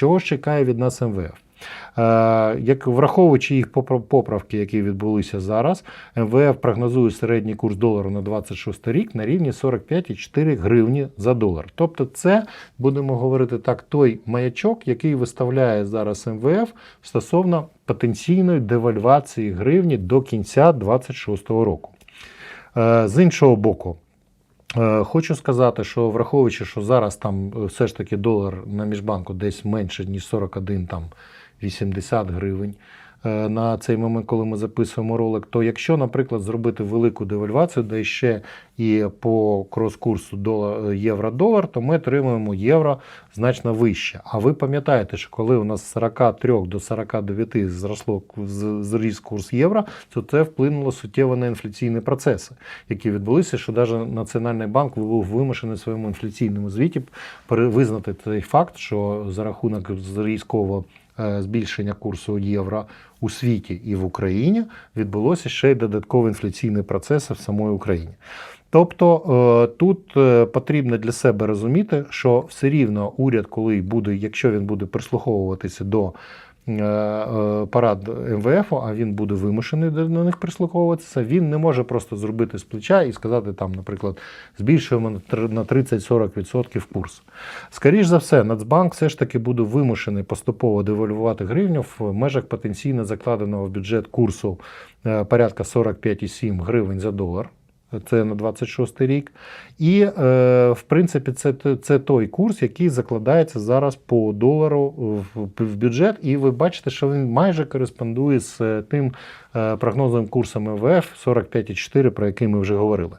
Чого ж чекає від нас МВФ? Е, Як враховуючи їх поправки, які відбулися зараз, МВФ прогнозує середній курс долару на 26 рік на рівні 45,4 гривні за долар. Тобто, це будемо говорити так, той маячок, який виставляє зараз МВФ стосовно потенційної девальвації гривні до кінця 26 року. Е, З іншого боку. Е, Хочу сказати, що враховуючи, що зараз там е, все ж таки долар на міжбанку десь менше, ніж 41 там 80 гривень на цей момент, коли ми записуємо ролик, то якщо, наприклад, зробити велику девальвацію, де ще і по крос-курсу євро-долар, то ми отримуємо євро значно вище. А ви пам'ятаєте, що коли у нас з 43 до 49 зросло зріс курс євро, то це вплинуло суттєво на інфляційні процеси, які відбулися, що навіть Національний банк був вимушений в своєму інфляційному звіті визнати той факт, що за рахунок різкого е, збільшення курсу євро у світі і в Україні відбулося ще й додаткові інфляційні процеси в самої Україні. Тобто е, тут е, потрібно для себе розуміти, що все рівно уряд, коли буде, якщо він буде прислуховуватися до е, е, парад МВФ, а він буде вимушений до них прислуховуватися, він не може просто зробити з плеча і сказати, там, наприклад, збільшуємо на тр- на 30-40% курс. Скоріш за все, Нацбанк все ж таки буде вимушений поступово девальвувати гривню в межах потенційно закладеного в бюджет курсу е, порядка 45,7 гривень за долар. Це на 26 рік. І, е, в принципі, це, це той курс, який закладається зараз по долару в, в бюджет. І ви бачите, що він майже кореспондує з е, тим е, прогнозовим курсом МВФ 45,4, про який ми вже говорили.